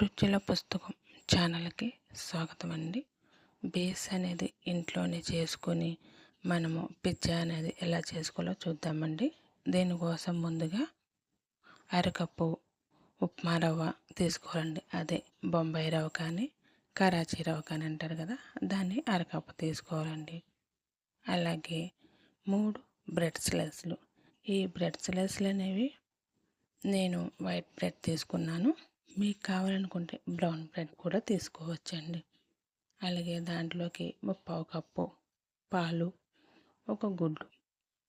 రుచుల పుస్తకం ఛానల్కి స్వాగతం అండి బేస్ అనేది ఇంట్లోనే చేసుకొని మనము పిజ్జా అనేది ఎలా చేసుకోవాలో చూద్దామండి. దీనికోసం ముందుగా అరకప్పు ఉప్మా రవ్వ తీసుకోవాలండి. అదే బొంబాయి రవ్వ కానీ కరాచీ రవ్వ కానీ అంటారు కదా దాన్ని అరకప్పు తీసుకోవాలండి. అలాగే మూడు బ్రెడ్ స్లైస్లు. ఈ బ్రెడ్ స్లైస్లు అనేవి నేను వైట్ బ్రెడ్ తీసుకున్నాను. మీకు కావాలనుకుంటే బ్రౌన్ బ్రెడ్ కూడా తీసుకోవచ్చండి. అలాగే దాంట్లోకి పావు కప్పు పాలు ఒక గుడ్డు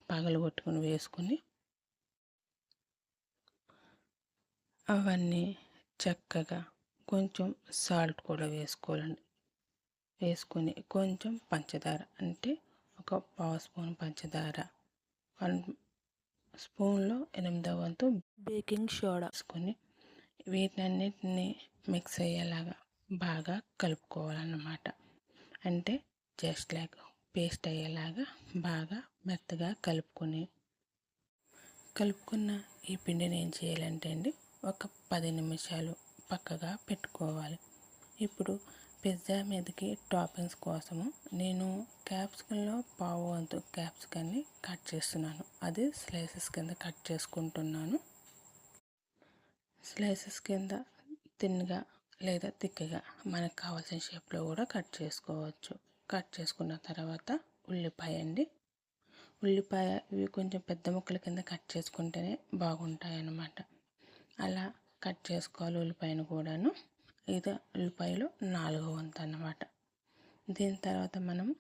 పగలు కొట్టుకుని వేసుకుని అవన్నీ చక్కగా కొంచెం సాల్ట్ కూడా వేసుకోవాలండి. వేసుకుని కొంచెం పంచదార అంటే ఒక పావు స్పూన్ పంచదార వన్ స్పూన్లో ఎనిమిదవ వంతు బేకింగ్ సోడా వేసుకొని వీటన్నిటిని మిక్స్ అయ్యేలాగా బాగా కలుపుకోవాలన్నమాట. అంటే జస్ట్ లైక్ పేస్ట్ అయ్యేలాగా బాగా మెత్తగా కలుపుకొని కలుపుకున్న ఈ పిండిని ఏం చేయాలంటే అండి ఒక పది నిమిషాలు పక్కగా పెట్టుకోవాలి. ఇప్పుడు పిజ్జా మీదకి టాపింగ్స్ కోసము నేను క్యాప్సికంలో పావు వంతు క్యాప్సికన్ని కట్ చేస్తున్నాను. అది స్లైసెస్ కింద కట్ చేసుకుంటున్నాను. స్లైసెస్ కింద తిన్నగా లేదా తిక్కగా మనకు కావాల్సిన షేప్లో కూడా కట్ చేసుకోవచ్చు. కట్ చేసుకున్న తర్వాత ఉల్లిపాయ అండి. ఉల్లిపాయ ఇవి కొంచెం పెద్ద ముక్కల కింద కట్ చేసుకుంటేనే బాగుంటాయి అన్నమాట అలా కట్ చేసుకోవాలి ఉల్లిపాయను కూడాను. ఇది ఉల్లిపాయలు నాలుగో వంతు అన్నమాట. దీని తర్వాత మనం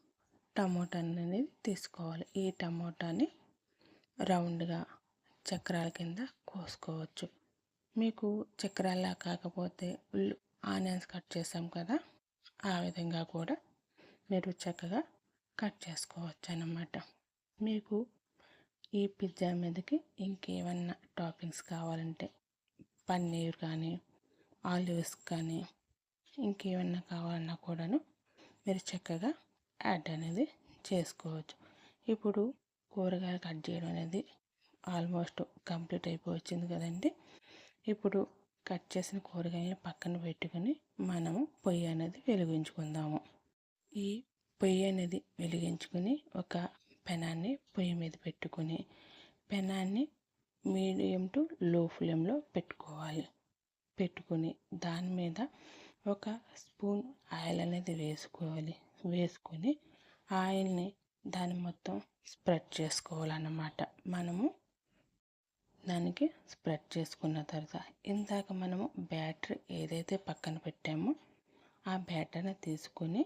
టమోటా అనేది తీసుకోవాలి. ఈ టమోటాని రౌండ్గా చక్రాల కింద కోసుకోవచ్చు. మీకు చక్రాల్లా కాకపోతే ఉల్లి ఆనియన్స్ కట్ చేసాం కదా ఆ విధంగా కూడా మీరు చక్కగా కట్ చేసుకోవచ్చు అన్నమాట మీకు ఈ పిజ్జా మీదకి ఇంకేమన్నా టాపింగ్స్ కావాలంటే పన్నీర్ కానీ ఆలివ్స్ కానీ ఇంకేమన్నా కావాలన్నా కూడాను మీరు చక్కగా యాడ్ అనేది చేసుకోవచ్చు. ఇప్పుడు కూరగాయలు కట్ చేయడం అనేది ఆల్మోస్ట్ కంప్లీట్ అయిపోవచ్చింది కదండి. ఇప్పుడు కట్ చేసిన కూరగాయలను పక్కన పెట్టుకొని మనము పొయ్యి అనేది వెలిగించుకుందాము. ఈ పొయ్యి అనేది వెలిగించుకుని ఒక పెనాన్ని పొయ్యి మీద పెట్టుకుని పెనాన్ని మీడియం టు లో ఫ్లేమ్లో పెట్టుకోవాలి. పెట్టుకుని దాని మీద ఒక స్పూన్ ఆయిల్ అనేది వేసుకోవాలి. వేసుకొని ఆయిల్ని దాన్ని మొత్తం స్ప్రెడ్ చేసుకోవాలన్నమాట. మనము దానికి స్ప్రెడ్ చేసుకున్న తర్వాత ఇందాక మనము బ్యాటరీ ఏదైతే పక్కన పెట్టామో ఆ బ్యాటర్ని తీసుకొని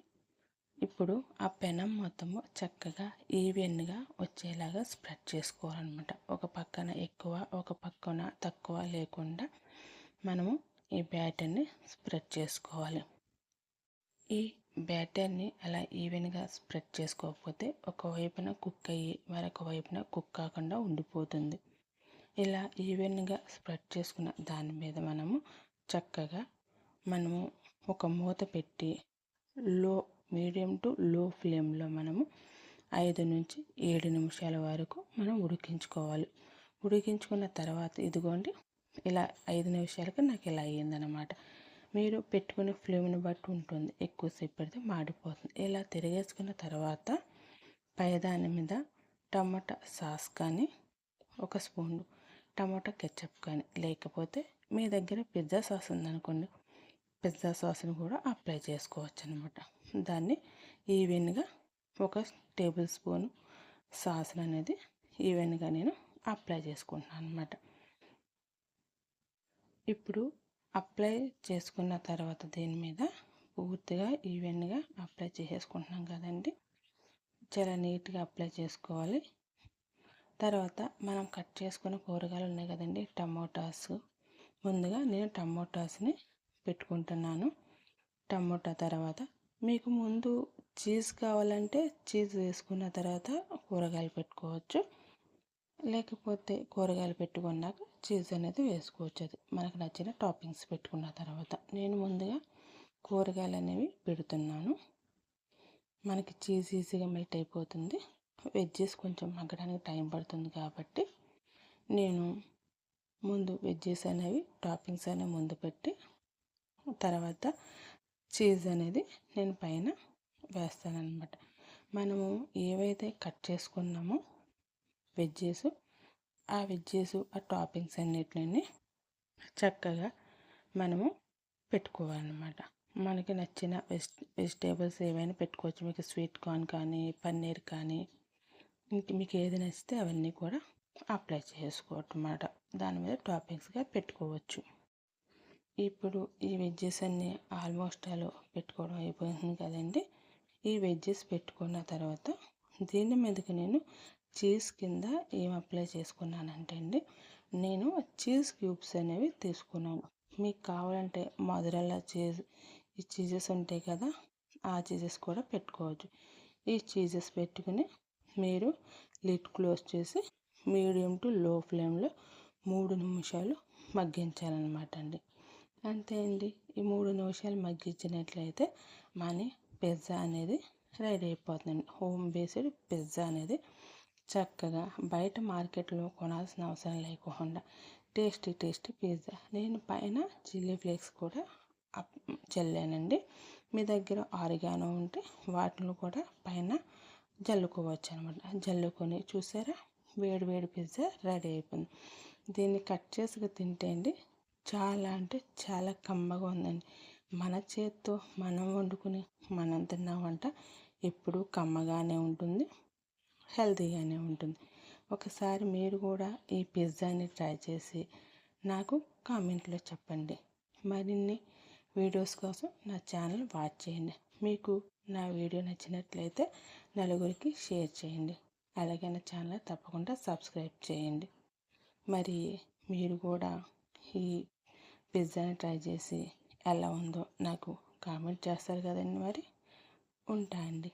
ఇప్పుడు ఆ పెనం మొత్తము చక్కగా ఈవెన్గా వచ్చేలాగా స్ప్రెడ్ చేసుకోవాలన్నమాట. ఒక పక్కన ఎక్కువ ఒక పక్కన తక్కువ లేకుండా మనము ఈ బ్యాటర్ని స్ప్రెడ్ చేసుకోవాలి. ఈ బ్యాటర్ని అలా ఈవెన్గా స్ప్రెడ్ చేసుకోకపోతే ఒకవైపున కుక్ అయ్యి మరొక వైపున కుక్ కాకుండా ఉండిపోతుంది. ఇలా ఈవెన్గా స్ప్రెడ్ చేసుకున్న దాని మీద మనము చక్కగా మనము ఒక మూత పెట్టి లో మీడియం టు లో ఫ్లేమ్లో మనము ఐదు నుంచి ఏడు నిమిషాల వరకు మనం ఉడికించుకోవాలి. ఉడికించుకున్న తర్వాత ఇదిగోండి ఇలా ఐదు నిమిషాలకి నాకు ఇలా అయ్యిందనమాట మీరు పెట్టుకునే ఫ్లేమ్ని బట్టి ఉంటుంది ఎక్కువసేపు పెడితే మాడిపోతుంది. ఇలా తిరిగేసుకున్న తర్వాత పైదాని మీద టమాటా సాస్ కానీ ఒక స్పూన్ టమాటా కెచ్చప్ కానీ లేకపోతే మీ దగ్గర పిజ్జా సాస్ ఉందనుకోండి పిజ్జా సాస్ని కూడా అప్లై చేసుకోవచ్చు అనమాట దాన్ని ఈవెన్గా ఒక టేబుల్ స్పూన్ సాస్ అనేది ఈవెన్గా నేను అప్లై చేసుకుంటున్నాను అనమాట ఇప్పుడు అప్లై చేసుకున్న తర్వాత దీని మీద పూర్తిగా ఈవెన్గా అప్లై చేసేసుకుంటున్నాం కదండి. చాలా నీట్గా అప్లై చేసుకోవాలి. తర్వాత మనం కట్ చేసుకున్న కూరగాయలు ఉన్నాయి కదండి టమోటాస్. ముందుగా నేను టమోటాస్ని పెట్టుకుంటున్నాను. టమోటా తర్వాత మీకు ముందు చీజ్ కావాలంటే చీజ్ వేసుకున్న తర్వాత కూరగాయలు పెట్టుకోవచ్చు. లేకపోతే కూరగాయలు పెట్టుకున్నాక చీజ్ అనేది వేసుకోవచ్చు. అది మనకు నచ్చిన టాపింగ్స్ పెట్టుకున్న తర్వాత నేను ముందుగా కూరగాయలు అనేవి పెడుతున్నాను. మనకి చీజ్ ఈజీగా మెల్ట్ అయిపోతుంది. వెజ్జెస్ కొంచెం మగ్గడానికి టైం పడుతుంది కాబట్టి నేను ముందు వెజ్జెస్ అనేవి టాపింగ్స్ అనేవి ముందు పెట్టి తర్వాత చీజ్ అనేది నేను పైన వేస్తానన్నమాట. మనము ఏవైతే కట్ చేసుకున్నామో వెజ్జెస్ ఆ వెజ్జెస్ ఆ టాపింగ్స్ అన్నిటిని చక్కగా మనము పెట్టుకోవాలన్నమాట. మనకి నచ్చిన వెజ్ వెజిటేబుల్స్ ఏవైనా పెట్టుకోవచ్చు. మీకు స్వీట్ కార్న్ కానీ పన్నీర్ కానీ మీకు ఏది నచ్చితే అవన్నీ కూడా అప్లై చేసుకోవటం దాని మీద టాపింగ్స్గా పెట్టుకోవచ్చు. ఇప్పుడు ఈ వెజ్జెస్ అన్నీ ఆల్మోస్ట్ అలా పెట్టుకోవడం అయిపోయింది కదండి. ఈ వెజ్జెస్ పెట్టుకున్న తర్వాత దీని మీదకి నేను చీజ్ కింద ఏం అప్లై చేసుకున్నానంటే అండి నేను చీజ్ క్యూబ్స్ అనేవి తీసుకున్నాను. మీకు కావాలంటే మధురల్లా చీజ్ ఈ చీజెస్ ఉంటాయి కదా ఆ చీజెస్ కూడా పెట్టుకోవచ్చు. ఈ చీజెస్ పెట్టుకుని మీరు లిడ్ క్లోజ్ చేసి మీడియం టు లో ఫ్లేమ్లో మూడు నిమిషాలు మగ్గించాలన్నమాట అండి. అంతే అండి. ఈ మూడు నిమిషాలు మగ్గించినట్లయితే మన పిజ్జా అనేది రెడీ అయిపోతుంది. హోమ్ బేస్డ్ పిజ్జా అనేది చక్కగా బయట మార్కెట్లో కొనాల్సిన అవసరం లేకుండా టేస్టీ టేస్టీ పిజ్జా. నేను పైన చిల్లీ ఫ్లేక్స్ కూడా చల్లానండి. మీ దగ్గర ఆరిగానో ఉంటే వాటిని కూడా పైన జల్లుకోవచ్చు అనమాట జల్లుకొని చూసారా? వేడి వేడి పిజ్జా రెడీ అయిపోయింది. దీన్ని కట్ చేసుకు తింటే అండి చాలా అంటే చాలా కమ్మగా ఉందండి. మన చేత్తో మనం వండుకుని మనం తిన్న వంట ఎప్పుడూ కమ్మగానే ఉంటుంది హెల్తీగానే ఉంటుంది. ఒకసారి మీరు కూడా ఈ పిజ్జాని ట్రై చేసి నాకు కామెంట్లో చెప్పండి. మరిన్ని వీడియోస్ కోసం నా ఛానల్ వాచ్ చేయండి. మీకు నా వీడియో నచ్చినట్లయితే నలుగురికి షేర్ చేయండి. అలాగే నా ఛానల్ తప్పకుండా సబ్స్క్రైబ్ చేయండి. మరి మీరు కూడా ఈ పిజ్జాని ట్రై చేసి ఎలా ఉందో నాకు కామెంట్ చేస్తారు కదండి మరి. ఉంటా అండి.